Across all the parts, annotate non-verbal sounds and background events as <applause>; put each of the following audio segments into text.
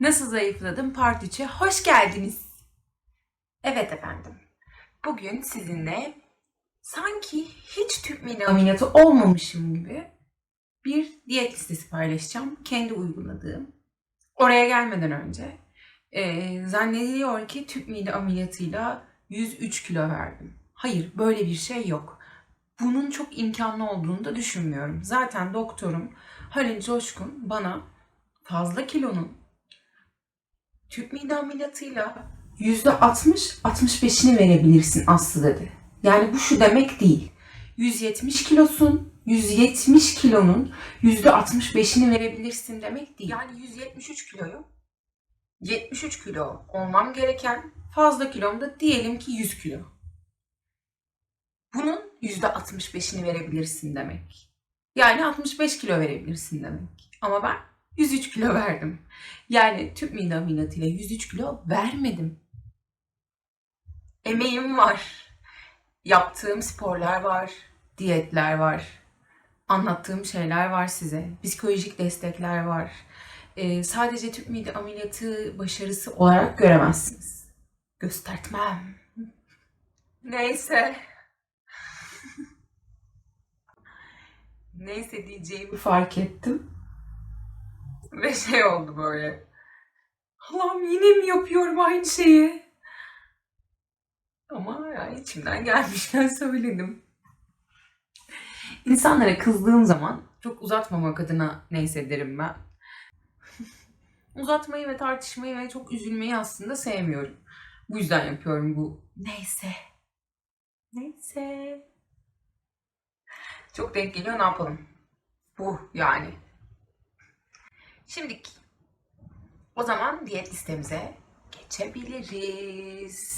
Nasıl zayıfladım part 3'e hoş geldiniz. Evet efendim. Bugün sizinle sanki hiç tüp mide ameliyatı olmamışım gibi bir diyet listesi paylaşacağım. Kendi uyguladığım. Oraya gelmeden önce eee, zannediliyor ki tüp mide ameliyatıyla 103 kilo verdim. Hayır böyle bir şey yok. Bunun çok imkanlı olduğunu da düşünmüyorum. Zaten doktorum Halil Coşkun bana fazla kilonun tüp mide ameliyatıyla %60-65'ini verebilirsin Aslı dedi. Yani bu şu demek değil. 170 kilosun, 170 kilonun %65'ini verebilirsin demek değil. Yani 173 kiloyu 73 kilo olmam gereken fazla kilomda diyelim ki 100 kilo. Bunun %65'ini verebilirsin demek. Yani 65 kilo verebilirsin demek. Ama ben 103 kilo verdim. Yani tüp mide ameliyatıyla 103 kilo vermedim. Emeğim var. Yaptığım sporlar var. Diyetler var. Anlattığım şeyler var size. Psikolojik destekler var. Ee, sadece tüp mide ameliyatı başarısı olarak göremezsiniz. Göstertmem. Neyse. <laughs> Neyse diyeceğimi fark ettim. Ve şey oldu böyle. Allah'ım yine mi yapıyorum aynı şeyi? Ama yani içimden gelmişken söyledim. İnsanlara kızdığım zaman çok uzatmamak adına neyse derim ben. <laughs> Uzatmayı ve tartışmayı ve çok üzülmeyi aslında sevmiyorum. Bu yüzden yapıyorum bu. Neyse. Neyse. Çok denk geliyor ne yapalım? Bu yani. Şimdilik o zaman diyet listemize geçebiliriz.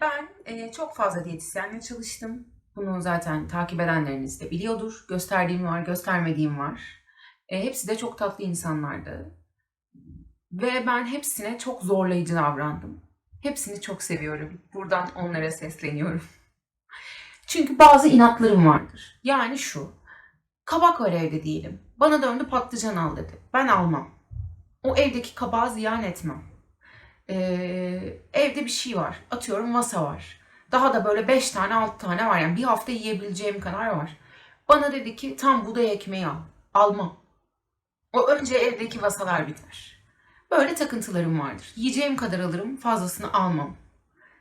Ben e, çok fazla diyetisyenle çalıştım. Bunu zaten takip edenleriniz de biliyordur. Gösterdiğim var, göstermediğim var. E, hepsi de çok tatlı insanlardı. Ve ben hepsine çok zorlayıcı davrandım. Hepsini çok seviyorum. Buradan onlara sesleniyorum. <laughs> Çünkü bazı inatlarım vardır. Yani şu. Kabak var evde diyelim. Bana döndü patlıcan al dedi. Ben almam. O evdeki kabağı ziyan etmem. Ee, evde bir şey var. Atıyorum masa var. Daha da böyle 5 tane 6 tane var. Yani bir hafta yiyebileceğim kadar var. Bana dedi ki tam buğday ekmeği al. Almam. O önce evdeki vasalar biter. Böyle takıntılarım vardır. Yiyeceğim kadar alırım, fazlasını almam.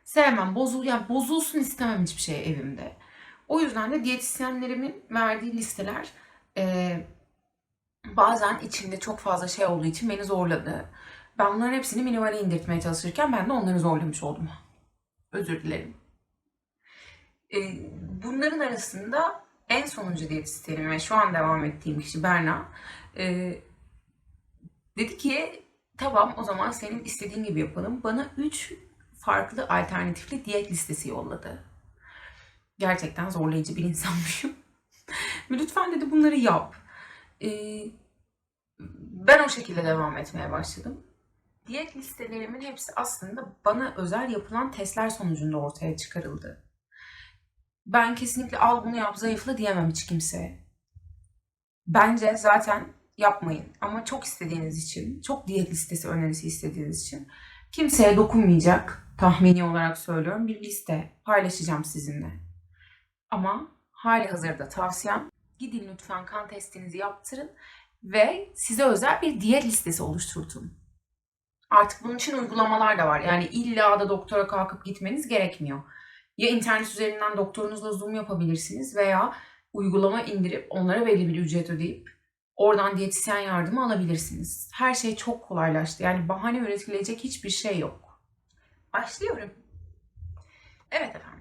Sevmem, bozul yani bozulsun istemem hiçbir şey evimde. O yüzden de diyetisyenlerimin verdiği listeler e, bazen içinde çok fazla şey olduğu için beni zorladı. Ben bunların hepsini minimale indirtmeye çalışırken ben de onları zorlamış oldum. Özür dilerim. E, bunların arasında en sonuncu diyetisyenim ve şu an devam ettiğim kişi Berna e, dedi ki tamam o zaman senin istediğin gibi yapalım. Bana 3 farklı alternatifli diyet listesi yolladı. Gerçekten zorlayıcı bir insanmışım. <laughs> Lütfen dedi bunları yap. Ee, ben o şekilde devam etmeye başladım. Diyet listelerimin hepsi aslında bana özel yapılan testler sonucunda ortaya çıkarıldı. Ben kesinlikle al bunu yap zayıfla diyemem hiç kimseye. Bence zaten yapmayın. Ama çok istediğiniz için, çok diyet listesi önerisi istediğiniz için kimseye dokunmayacak tahmini olarak söylüyorum bir liste paylaşacağım sizinle. Ama hali hazırda tavsiyem gidin lütfen kan testinizi yaptırın ve size özel bir diyet listesi oluşturtun. Artık bunun için uygulamalar da var. Yani illa da doktora kalkıp gitmeniz gerekmiyor. Ya internet üzerinden doktorunuzla zoom yapabilirsiniz veya uygulama indirip onlara belli bir ücret ödeyip oradan diyetisyen yardımı alabilirsiniz. Her şey çok kolaylaştı. Yani bahane üretilecek hiçbir şey yok. Başlıyorum. Evet efendim.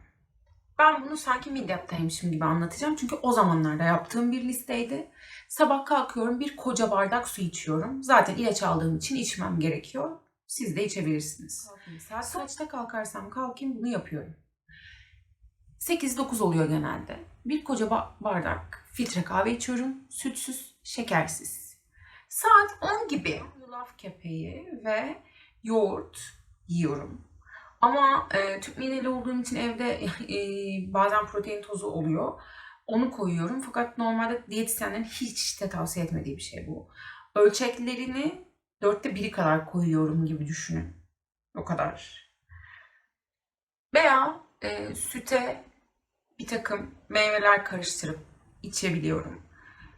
Ben bunu sanki midyaptaymışım gibi anlatacağım. Çünkü o zamanlarda yaptığım bir listeydi. Sabah kalkıyorum bir koca bardak su içiyorum. Zaten ilaç aldığım için içmem gerekiyor. Siz de içebilirsiniz. Saat kaçta kalkarsam kalkayım bunu yapıyorum. 8-9 oluyor genelde. Bir koca ba- bardak filtre kahve içiyorum. Sütsüz, şekersiz. Saat 10 gibi yulaf kepeği ve yoğurt yiyorum. Ama e, tüp mideli olduğum için evde <laughs> e, bazen protein tozu oluyor. Onu koyuyorum. Fakat normalde diyetisyenlerin hiç de tavsiye etmediği bir şey bu. Ölçeklerini dörtte biri kadar koyuyorum gibi düşünün. O kadar. Veya e, süte bir takım meyveler karıştırıp içebiliyorum.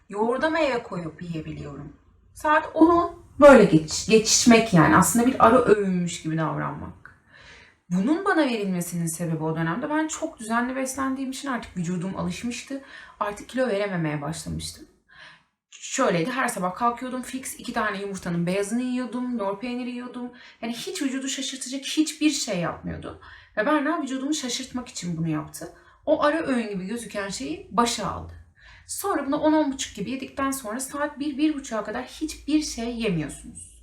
Yoğurda meyve koyup yiyebiliyorum. Saat 10'u böyle geç, geçişmek yani aslında bir ara öğünmüş gibi davranmak. Bunun bana verilmesinin sebebi o dönemde ben çok düzenli beslendiğim için artık vücudum alışmıştı. Artık kilo verememeye başlamıştım. Şöyleydi her sabah kalkıyordum fix iki tane yumurtanın beyazını yiyordum, lor peyniri yiyordum. Yani hiç vücudu şaşırtacak hiçbir şey yapmıyordum. Ve Berna vücudumu şaşırtmak için bunu yaptı. O ara öğün gibi gözüken şeyi başa aldı. Sonra bunu 10-10.30 gibi yedikten sonra saat 1-1.30'a kadar hiçbir şey yemiyorsunuz.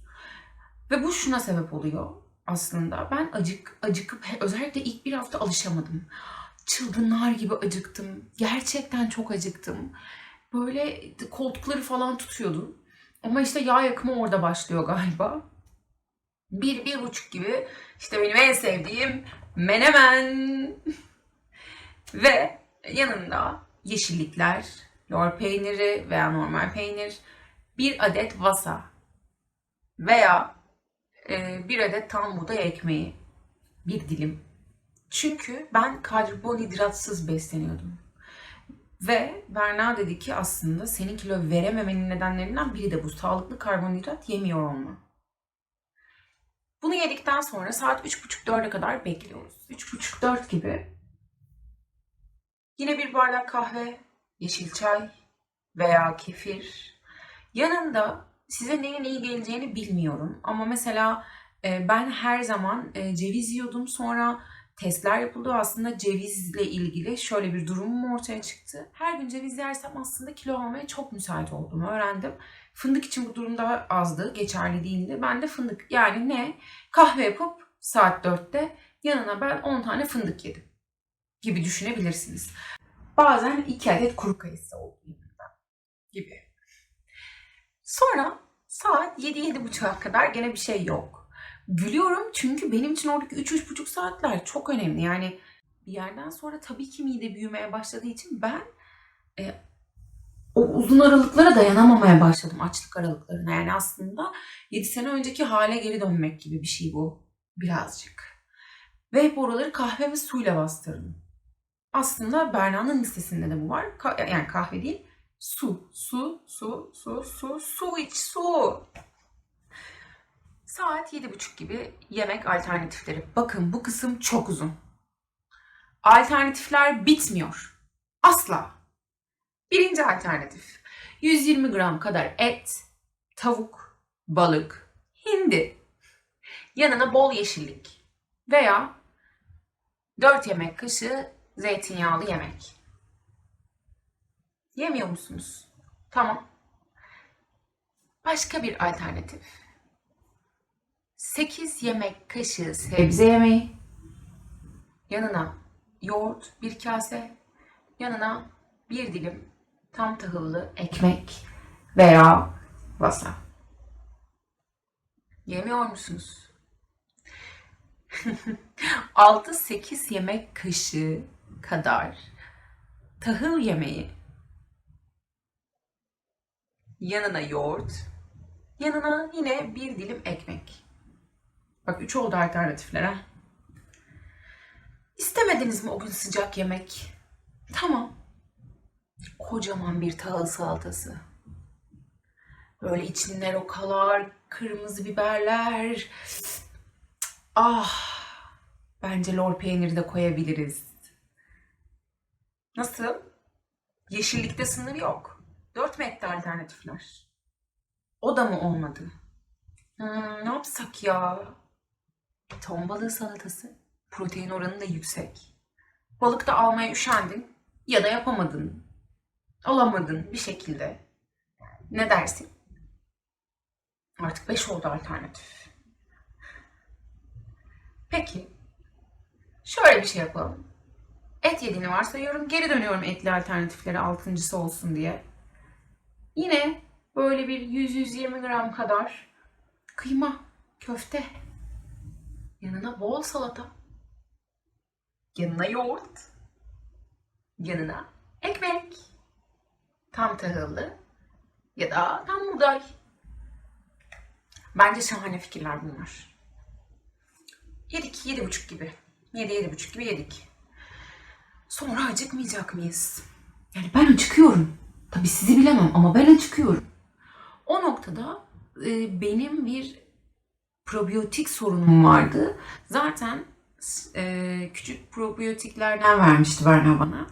Ve bu şuna sebep oluyor aslında. Ben acık acıkıp özellikle ilk bir hafta alışamadım. Çılgınlar gibi acıktım. Gerçekten çok acıktım. Böyle koltukları falan tutuyordum. Ama işte yağ yakımı orada başlıyor galiba. Bir, bir buçuk gibi işte benim en sevdiğim menemen. <laughs> Ve yanında yeşillikler, lor peyniri veya normal peynir, bir adet wasa veya bir adet tam buğday ekmeği, bir dilim. Çünkü ben karbonhidratsız besleniyordum. Ve Berna dedi ki aslında senin kilo verememenin nedenlerinden biri de bu. Sağlıklı karbonhidrat yemiyor olma. Bunu yedikten sonra saat 3.30-4'e kadar bekliyoruz. 3.30-4 gibi yine bir bardak kahve, yeşil çay veya kefir. Yanında size neyin iyi geleceğini bilmiyorum. Ama mesela e, ben her zaman e, ceviz yiyordum. Sonra testler yapıldı. Aslında cevizle ilgili şöyle bir durumum ortaya çıktı. Her gün ceviz yersem aslında kilo almaya çok müsait olduğumu öğrendim. Fındık için bu durum daha azdı, geçerli değildi. Ben de fındık yani ne? Kahve yapıp saat 4'te yanına ben 10 tane fındık yedim gibi düşünebilirsiniz. Bazen 2 adet kuru kayısı oldu gibi. Sonra saat 7-7.30'a kadar gene bir şey yok. Gülüyorum çünkü benim için oradaki 3-3.5 saatler çok önemli. Yani bir yerden sonra tabii ki mide büyümeye başladığı için ben e, o uzun aralıklara dayanamamaya başladım. Açlık aralıklarına. Yani aslında 7 sene önceki hale geri dönmek gibi bir şey bu. Birazcık. Ve hep oraları kahve ve suyla bastırdım. Aslında Berna'nın listesinde de bu var. Ka- yani kahve değil. Su, su, su, su, su, su iç, su. Saat yedi buçuk gibi yemek alternatifleri. Bakın bu kısım çok uzun. Alternatifler bitmiyor. Asla. Birinci alternatif. 120 gram kadar et, tavuk, balık, hindi. Yanına bol yeşillik. Veya 4 yemek kaşığı zeytinyağlı yemek. Yemiyor musunuz? Tamam. Başka bir alternatif. 8 yemek kaşığı sebze yemeği. Yanına yoğurt bir kase. Yanına bir dilim tam tahıllı ekmek veya vasa. Yemiyor musunuz? <laughs> 6-8 yemek kaşığı kadar tahıl yemeği yanına yoğurt, yanına yine bir dilim ekmek. Bak üç oldu alternatifler ha. İstemediniz mi o gün sıcak yemek? Tamam. Kocaman bir tahıl salatası. Böyle içinde rokalar, kırmızı biberler. Ah! Bence lor peyniri de koyabiliriz. Nasıl? Yeşillikte sınır yok. Dört mü etti alternatifler? O da mı olmadı? Hmm, ne yapsak ya? Ton balığı salatası. Protein oranı da yüksek. Balık da almaya üşendin ya da yapamadın. Alamadın bir şekilde. Ne dersin? Artık beş oldu alternatif. Peki. Şöyle bir şey yapalım. Et yediğini varsayıyorum. Geri dönüyorum etli alternatiflere altıncısı olsun diye. Yine böyle bir 100-120 gram kadar kıyma, köfte. Yanına bol salata. Yanına yoğurt. Yanına ekmek, tam tahıllı ya da tam buğday. Bence şahane fikirler bunlar. Yedik, yedi buçuk gibi. Yedi, yedi buçuk gibi yedik. Sonra acıkmayacak mıyız? Yani ben acıkıyorum. Tabii sizi bilemem ama ben acıkıyorum. O noktada e, benim bir probiyotik sorunum vardı. Zaten e, küçük probiyotiklerden vermişti Berna bana.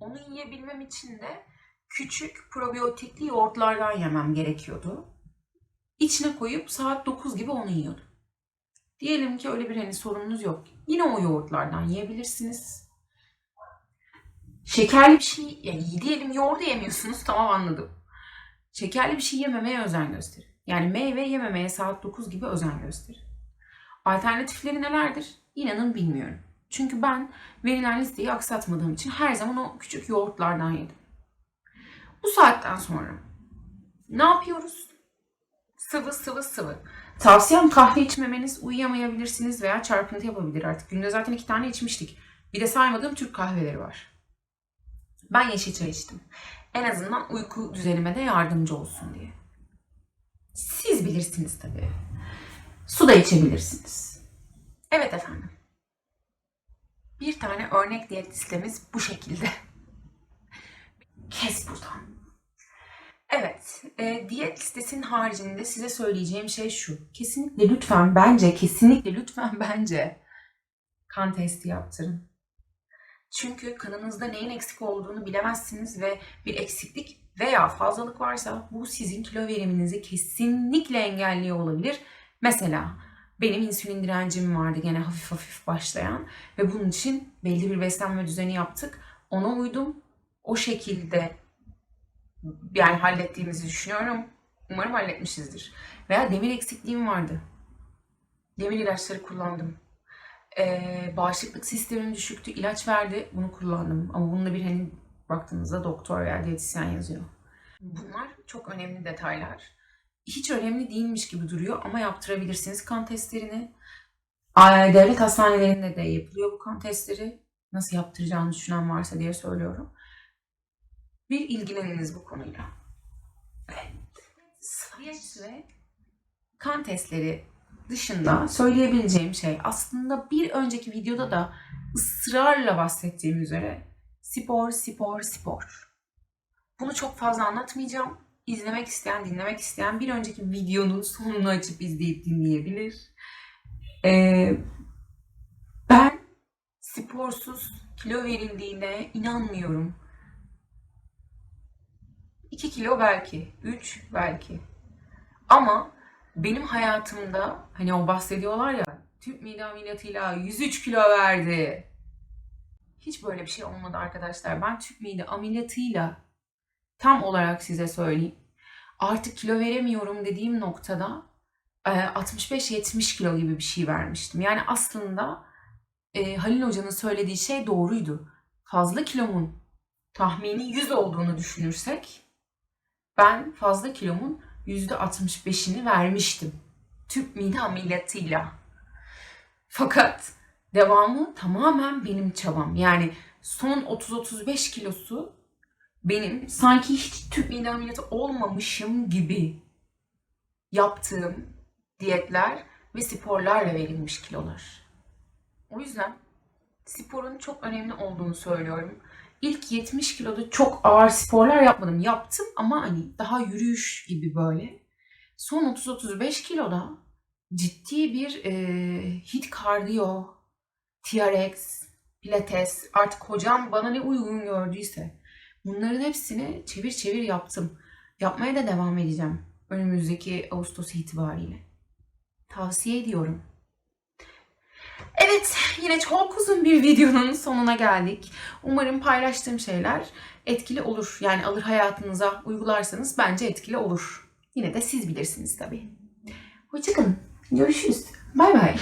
Onu yiyebilmem için de küçük probiyotikli yoğurtlardan yemem gerekiyordu. İçine koyup saat 9 gibi onu yiyordum. Diyelim ki öyle bir hani sorununuz yok. Yine o yoğurtlardan yiyebilirsiniz. Şekerli bir şey, yani diyelim yoğurdu yemiyorsunuz tamam anladım. Şekerli bir şey yememeye özen gösterin. Yani meyve yememeye saat 9 gibi özen gösterin. Alternatifleri nelerdir? İnanın bilmiyorum. Çünkü ben verilen listeyi aksatmadığım için her zaman o küçük yoğurtlardan yedim. Bu saatten sonra ne yapıyoruz? Sıvı sıvı sıvı. Tavsiyem kahve içmemeniz uyuyamayabilirsiniz veya çarpıntı yapabilir artık. Günde zaten iki tane içmiştik. Bir de saymadığım Türk kahveleri var. Ben yeşil çay içtim. En azından uyku düzenime de yardımcı olsun diye. Siz bilirsiniz tabii. Su da içebilirsiniz. Evet efendim. Bir tane örnek diyet listemiz bu şekilde. Kes buradan. Evet, e, diyet listesinin haricinde size söyleyeceğim şey şu. Kesinlikle lütfen bence, kesinlikle lütfen bence kan testi yaptırın. Çünkü kanınızda neyin eksik olduğunu bilemezsiniz ve bir eksiklik veya fazlalık varsa bu sizin kilo veriminizi kesinlikle engelliyor olabilir. Mesela benim insülin direncim vardı gene hafif hafif başlayan ve bunun için belli bir beslenme düzeni yaptık. Ona uydum. O şekilde yani hallettiğimizi düşünüyorum. Umarım halletmişizdir. Veya demir eksikliğim vardı. Demir ilaçları kullandım. Ee, bağışıklık sistemim düşüktü. ilaç verdi. Bunu kullandım. Ama bunda bir hani baktığınızda doktor veya diyetisyen yazıyor. Bunlar çok önemli detaylar. Hiç önemli değilmiş gibi duruyor ama yaptırabilirsiniz kan testlerini. Devlet hastanelerinde de yapılıyor bu kan testleri. Nasıl yaptıracağını düşünen varsa diye söylüyorum. Bir ilgileniniz bu konuyla. Evet. Diyet ve kan testleri dışında söyleyebileceğim şey aslında bir önceki videoda da ısrarla bahsettiğim üzere spor, spor, spor. Bunu çok fazla anlatmayacağım. İzlemek isteyen, dinlemek isteyen bir önceki videonun sonunu açıp izleyip dinleyebilir. Ee, ben sporsuz kilo verildiğine inanmıyorum. 2 kilo belki, 3 belki. Ama benim hayatımda hani o bahsediyorlar ya tüp mide ameliyatıyla 103 kilo verdi. Hiç böyle bir şey olmadı arkadaşlar. Ben tüp mide ameliyatıyla tam olarak size söyleyeyim. Artık kilo veremiyorum dediğim noktada 65-70 kilo gibi bir şey vermiştim. Yani aslında e, Halil Hoca'nın söylediği şey doğruydu. Fazla kilomun tahmini 100 olduğunu düşünürsek ben fazla kilomun %65'ini vermiştim. Tüp mide ameliyatıyla. Fakat devamı tamamen benim çabam. Yani son 30-35 kilosu benim sanki hiç tüp mide ameliyatı olmamışım gibi yaptığım diyetler ve sporlarla verilmiş kilolar. O yüzden sporun çok önemli olduğunu söylüyorum. İlk 70 kiloda çok ağır sporlar yapmadım. Yaptım ama hani daha yürüyüş gibi böyle. Son 30-35 kiloda ciddi bir e, hit kardiyo, TRX, pilates artık hocam bana ne uygun gördüyse bunların hepsini çevir çevir yaptım. Yapmaya da devam edeceğim önümüzdeki Ağustos itibariyle. Tavsiye ediyorum. Evet, yine çok uzun bir videonun sonuna geldik. Umarım paylaştığım şeyler etkili olur. Yani alır hayatınıza uygularsanız bence etkili olur. Yine de siz bilirsiniz tabii. Hoşçakalın. Görüşürüz. Bay bay.